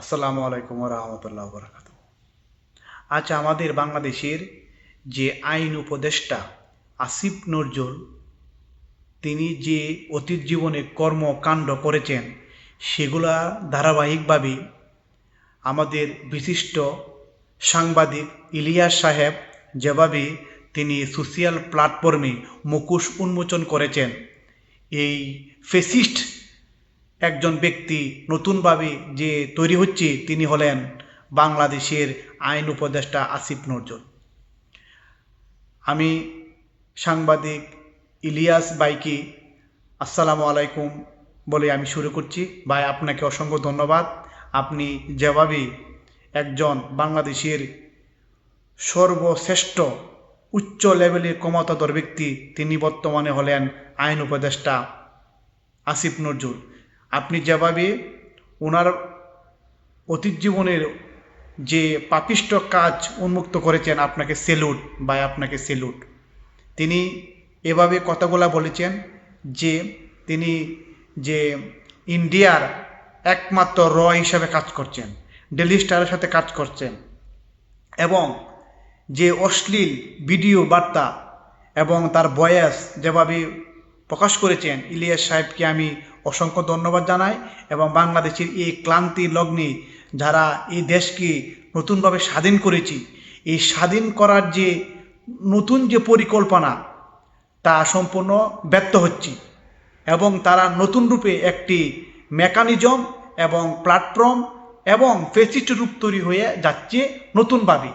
আসসালামু আলাইকুম রহমতুল্লাহ বরাকাত আজ আমাদের বাংলাদেশের যে আইন উপদেষ্টা আসিফ নজরুল, তিনি যে অতীত জীবনে কর্মকাণ্ড করেছেন, সেগুলা ধারাবাহিকভাবে আমাদের বিশিষ্ট সাংবাদিক ইলিয়াস সাহেব যেভাবে তিনি সোশিয়াল প্ল্যাটফর্মে মুখোশ উন্মোচন করেছেন, এই ফেসিস্ট একজন ব্যক্তি নতুনভাবে যে তৈরি হচ্ছে, তিনি হলেন বাংলাদেশের আইন উপদেষ্টা আসিফ নজরুল। আমি সাংবাদিক ইলিয়াস বাইকি আসসালামু আলাইকুম বলে আমি শুরু করছি। ভাই, আপনাকে অসংখ্য ধন্যবাদ। আপনি যেভাবে একজন বাংলাদেশের সর্বশ্রেষ্ঠ উচ্চ লেভেলের ক্ষমতাধর ব্যক্তি, তিনি বর্তমানে হলেন আইন উপদেষ্টা আসিফ নজরুল। আপনি যেভাবে ওনার অতীত জীবনের যে পাপিষ্ট কাজ উন্মুক্ত করেছেন, আপনাকে সেলুট বা আপনাকে সেলুট, তিনি এভাবে কথাগুলা বলেছেন যে তিনি যে ইন্ডিয়ার একমাত্র র হিসাবে কাজ করছেন, ডেলি স্টারের সাথে কাজ করছেন এবং যে অশ্লীল ভিডিও বার্তা এবং তার বয়স যেভাবে প্রকাশ করেছেন, ইলিয়াস সাহেবকে আমি অসংখ্য ধন্যবাদ জানাই এবং বাংলাদেশের এই ক্লান্তি লগ্নে যারা এই দেশকে নতুনভাবে স্বাধীন করেছি, এই স্বাধীন করার যে নতুন যে পরিকল্পনা, তা সম্পূর্ণ ব্যর্থ হচ্ছে এবং তারা নতুন রূপে একটি মেকানিজম এবং প্ল্যাটফর্ম এবং ফেসিস্ট রূপ তৈরি হয়ে যাচ্ছে নতুনভাবে।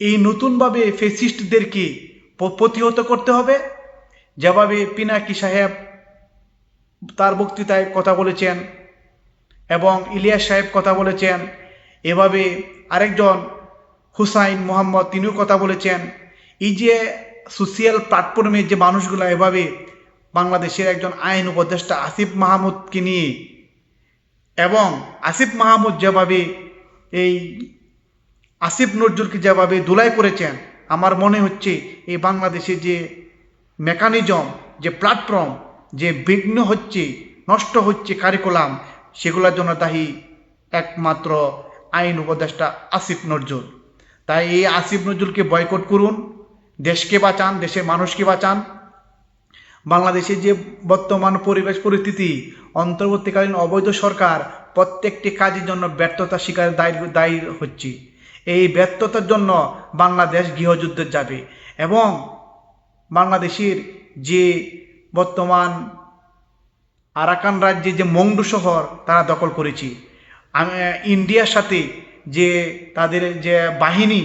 এই নতুনভাবে ফেসিস্টদেরকে প্রতিহত করতে হবে। যেভাবে পিনাকি সাহেব তার বক্তৃতায় কথা বলেছেন এবং ইলিয়াস সাহেব কথা বলেছেন। এভাবে আরেকজন হুসাইন মোহাম্মদ তিনিও কথা বলেছেন। এই যে সোশিয়াল প্ল্যাটফর্মে যে মানুষগুলো এভাবে বাংলাদেশের একজন আইন উপদেষ্টা আসিফ মাহমুদকে নিয়ে এবং আসিফ মাহমুদ যেভাবে এই আসিফ নজরুলকে যেভাবে দুলাই করেছেন, আমার মনে হচ্ছে এই বাংলাদেশে যে মেকানিজম যে প্ল্যাটফর্ম যে বিঘ্ন হচ্ছে, নষ্ট হচ্ছে কারিকুলাম সেগুলোর জন্য দায়ী একমাত্র আইন উপদেষ্টা আসিফ নজরুল। তাই এই আসিফ নজরুলকে বয়কট করুন, দেশকে বাঁচান, দেশের মানুষকে বাঁচান। বাংলাদেশে যে বর্তমান পরিবেশ পরিস্থিতি, অন্তর্বর্তীকালীন অবৈধ সরকার প্রত্যেকটি কাজের জন্য ব্যর্থতা শিকার দায়ী দায়ী হচ্ছে। এই ব্যর্থতার জন্য বাংলাদেশ গৃহযুদ্ধে যাবে এবং বাংলাদেশের যে বর্তমান আরাকান রাজ্যে যে মংডু শহর, তারা দখল করেছে। ইন্ডিয়ার সাথে যে তাদের যে বাহিনী,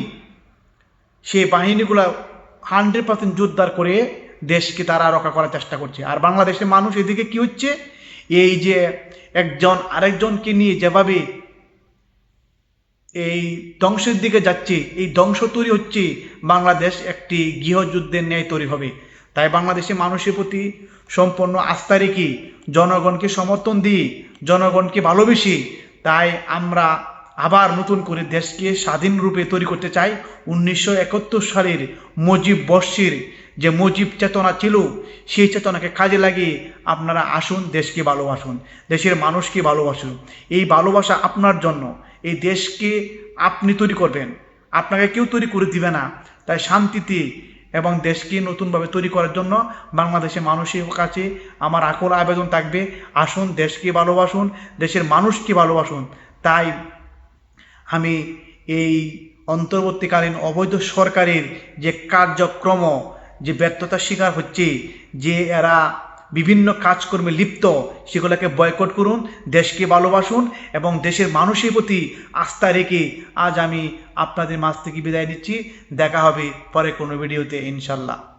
সেই বাহিনীগুলো হান্ড্রেড পার্সেন্ট জোরদার করে দেশকে তারা রক্ষা করার চেষ্টা করছে। আর বাংলাদেশের মানুষ এদিকে কি হচ্ছে? এই যে একজন আরেকজনকে নিয়ে যেভাবে এই ধ্বংসের দিকে যাচ্ছে, এই ধ্বংস তৈরি হচ্ছে, বাংলাদেশ একটি গৃহযুদ্ধের ন্যায় তৈরি হবে। তাই বাংলাদেশের মানুষের প্রতি সম্পূর্ণ আস্থা রেখে জনগণকে সমর্থন দিই, জনগণকে ভালোবেসি, তাই আমরা আবার নতুন করে দেশকে স্বাধীন রূপে তৈরি করতে চাই। উনিশশো একাত্তর সালের মজিব বর্ষের যে মজিব চেতনা ছিল, সেই চেতনাকে কাজে লাগিয়ে আপনারা আসুন, দেশকে ভালোবাসুন, দেশের মানুষকে ভালোবাসুন। এই ভালোবাসা আপনার জন্য, এই দেশকে আপনি তৈরি করবেন। আপনাকে কেউ তৈরি করে দিবে না। তাই শান্তিতে এবং দেশকে নতুনভাবে তৈরি করার জন্য বাংলাদেশের মানুষের কাছে আমার আকল আবেদন থাকবে, আসুন দেশকে ভালোবাসুন, দেশের মানুষকে ভালোবাসুন। তাই আমি এই অন্তর্বর্তীকালীন অবৈধ সরকারের যে কার্যক্রম, যে ব্যর্থতার শিকার হচ্ছে, যে এরা বিভিন্ন কাজকর্মে লিপ্ত, সেগুলোকে বয়কট করুন, দেশকে ভালোবাসুন এবং দেশের মানুষের প্রতি আস্থা রেখে আজ আমি আপনাদের মাঝ থেকে বিদায় নিচ্ছি। দেখা হবে পরে কোনো ভিডিওতে, ইনশাল্লাহ।